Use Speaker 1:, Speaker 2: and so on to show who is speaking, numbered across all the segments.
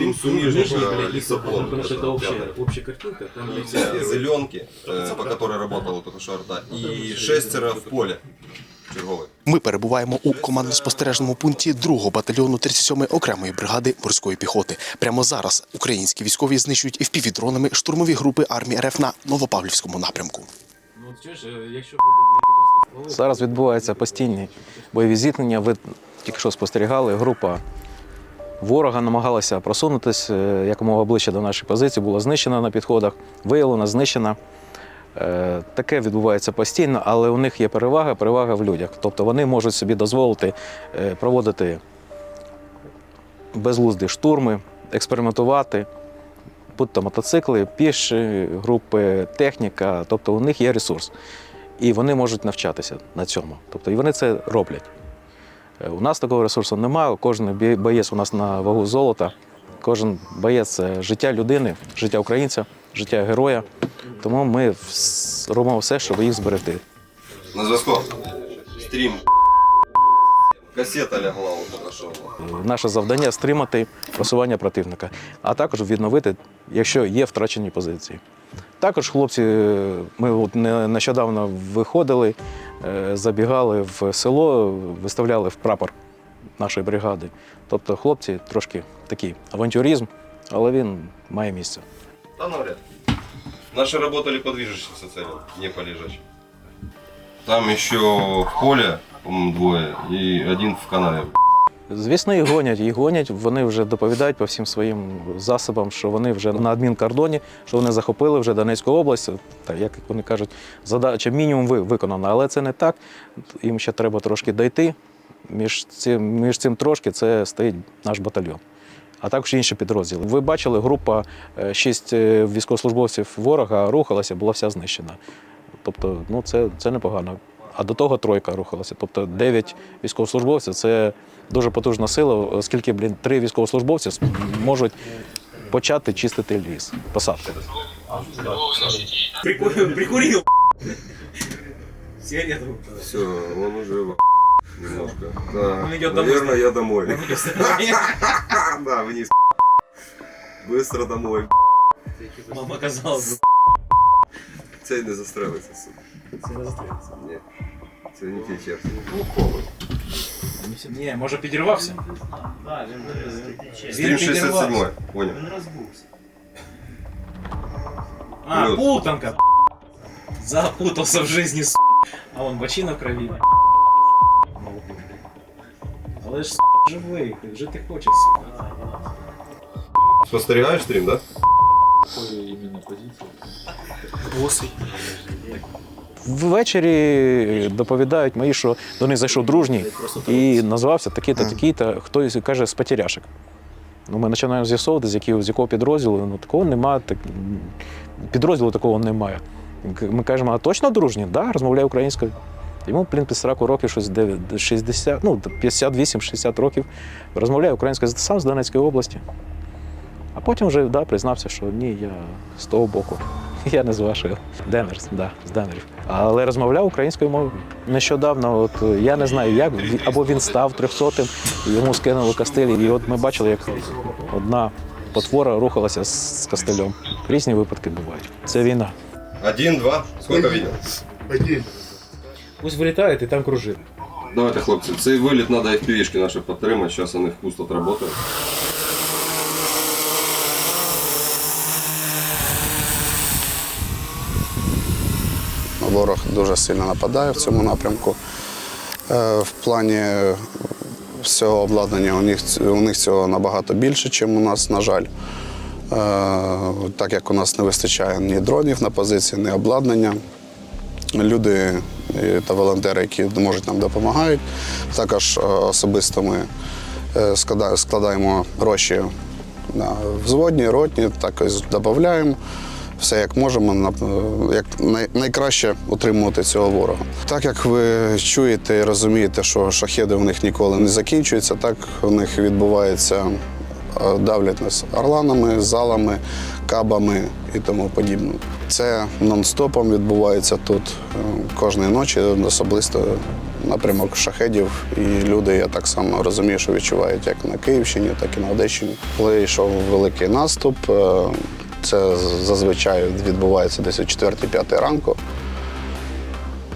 Speaker 1: стрим сумежника лесоплон.
Speaker 2: Потому что это общая, общая картинка, там где
Speaker 1: Зеленки, э, по которой работала только что арта, и шестеро в поле черговый.
Speaker 3: Ми перебуваємо у командно-спостережному пункті 2-го батальйону 37-ї окремої бригади морської піхоти. Прямо зараз українські військові знищують FPV-дронами штурмові групи армії РФ на Новопавлівському напрямку.
Speaker 2: Ну, от чуєш, е, якщо буде, бля, підерські стволи,
Speaker 4: Зараз відбуваються постійні бойові зіткнення. Ви тільки що спостерігали, група ворога намагалася просунутися е, якомога ближче до нашої позиції, була знищена на підходах, виявлена, знищена. Е, Таке відбувається постійно, але у них є перевага, перевага в людях. Тобто вони можуть собі дозволити е, проводити безглузді штурми, експериментувати, будь то мотоцикли, піші групи, техніка, тобто у них є ресурс. І вони можуть навчатися на цьому. Тобто і вони це роблять. Е, У нас такого ресурсу немає. Кожен боєць у нас на вагу золота. Кожен боєць це життя людини, життя українця, життя героя. Тому ми робимо все, щоб їх зберегти.
Speaker 1: На зв'язку. Стрим. Кассета лягла только.
Speaker 4: Е, Наше завдання стримати просування противника, а також відновити, якщо є втрачені позиції. Також хлопці, е, ми от не- нещодавно виходили, забігали в село, виставляли в прапор нашої бригади. Тобто хлопці трошки такий авантюризм, але він має місце.
Speaker 1: Та навряд. Наши работали по движущимся не по лежачим. Там еще в по-моему, двое, и один в канаве.
Speaker 4: Звісно, їх гонять, їх гонять. Вони вже доповідають по всім своїм засобам, що вони вже на адмінкордоні, що вони захопили вже Донецьку область. Та як вони кажуть, задача мінімум виконана, але це не так. Їм ще треба трошки дойти. Між цим, між цим трошки це стоїть наш батальйон. А також інші підрозділи. Ви бачили, група е, шість е, військовослужбовців ворога рухалася, була вся знищена. Тобто, ну це, це непогано. А до того тройка рухалася. Тобто дев'ять військовослужбовців це дуже потужна сила, оскільки, блін, три військовослужбовці можуть почати чистити ліс, посадки.
Speaker 2: Прикурил, прикурил. Сигарету.
Speaker 1: Все, он уже в немножко. Да,
Speaker 2: Он идет домой.
Speaker 1: наверное, я домой. Да, вниз. Быстро домой.
Speaker 2: Мама казалось,
Speaker 1: Це не застрелиться, сука.
Speaker 2: це не застрелиться.
Speaker 1: Ні. Це не ті черти.
Speaker 2: Не, може підірвався?
Speaker 1: Стрім 67 понял.
Speaker 2: А,
Speaker 1: Плюс.
Speaker 2: путанка. Запутался в жизни, с***. А он бочина в крові. Але ж с***, живий, жити хоче. с***.
Speaker 1: Спостерігаєш стрім, да?
Speaker 4: Ввечері доповідають мої, що до них зайшов дружній і назвався такий-то, такий-то, хтось каже з потеряшек. Ну, ми починаємо з'ясовувати, з якого, з якого підрозділу. Ну, такого немає. Так, підрозділу такого немає. Ми кажемо, а точно дружній? Так, да, розмовляє українською. Йому, блін, під 40 років, щось 9, 60, ну, 58-60 років. Розмовляє українською сам з Донецької області. А потім вже да, признався, що ні, я з того боку. Я не з вашої. Денер, да, з Денерів. Але розмовляв українською мовою. Нещодавно, от я не знаю, як або він став трьохсотим, йому скинули кастилі. І от ми бачили, як одна потвора рухалася з з кастелем. Різні випадки бувають. Це війна.
Speaker 1: Один, два. Сколько видел?
Speaker 2: Пусть вилітає і там кружить.
Speaker 1: Давайте, хлопці, цей виліт треба FPV-шки наші підтримати. Зараз вони вкус тут
Speaker 5: Ворог дуже сильно нападає в цьому напрямку. Е, В плані всього обладнання у них, у них цього набагато більше, ніж у нас, на жаль. Е, Так як у нас не вистачає ні дронів на позиції, ні обладнання. Люди та волонтери, які можуть нам допомагають. Також е, особисто ми складаємо гроші на взводні, ротні, також додаємо. Все як можемо, як найкраще утримувати цього ворога. Так як ви чуєте і розумієте, що шахеди у них ніколи не закінчуються, так у них відбувається, е, давлять нас орланами, залами, кабами і тому подібне. Це нон-стопом відбувається тут е, кожної ночі, особисто напрямок шахедів. І люди, я так само розумію, що відчувають як на Київщині, так і на Одещині. Коли йшов великий наступ, е, це зазвичай відбувається десь о 4-5 ранку.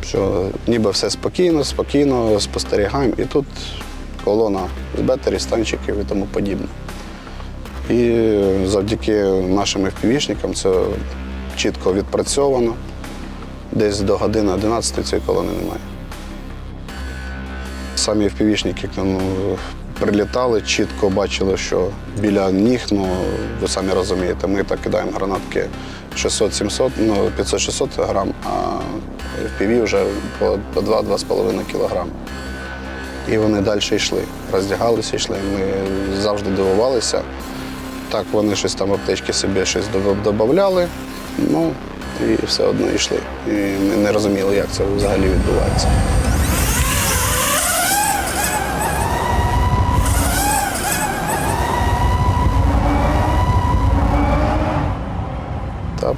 Speaker 5: Що ніби все спокійно, спокійно спостерігаємо. І тут колона з бетерів, станчиків і тому подібне. І завдяки нашим FPV-шникам це чітко відпрацьовано. Десь до години 11 цієї колони немає. Самі FPV-шники ну, прилітали, чітко бачили, що біля ніг, ну ви самі розумієте, ми так кидаємо гранатки 600-700, ну 500-600 грам, а FPV вже по, по 2-2,5 кілограми. І вони далі йшли, роздягалися, йшли. Ми завжди дивувалися. Так, вони щось там аптечки собі щось додавали, ну і все одно йшли. І ми не розуміли, як це взагалі відбувається.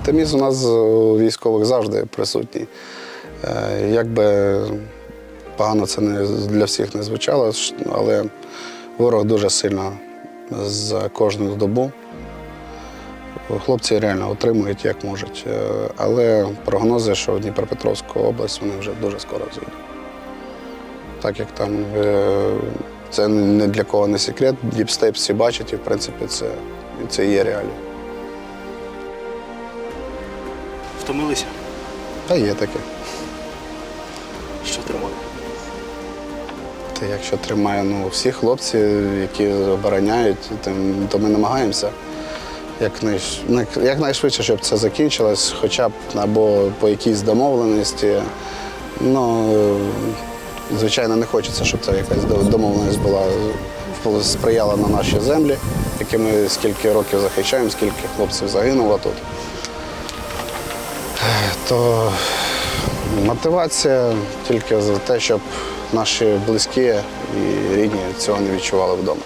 Speaker 5: Оптимізм у нас у військових завжди присутній. Е, Як би погано це не для всіх не звучало, але ворог дуже сильно за кожну добу. Хлопці реально отримують як можуть. Е, Але прогнози, що в Дніпропетровську область вони вже дуже скоро зійдуть. Так як там е, це не для кого не секрет, діпстейп всі бачать, і в принципі це, це є реалія.
Speaker 6: Втомилися?
Speaker 5: Та є таке.
Speaker 6: Що тримали?
Speaker 5: Та якщо тримає ну, всі хлопці, які обороняють, то, то ми намагаємося якнайш, ну, якнайшвидше, щоб це закінчилось, хоча б або по якійсь домовленості. Ну, звичайно, не хочеться, щоб це якась домовленість була, сприяла на наші землі, які ми скільки років захищаємо, скільки хлопців загинуло тут. То мотивація тільки за те, щоб наші близькі і рідні цього не відчували вдома.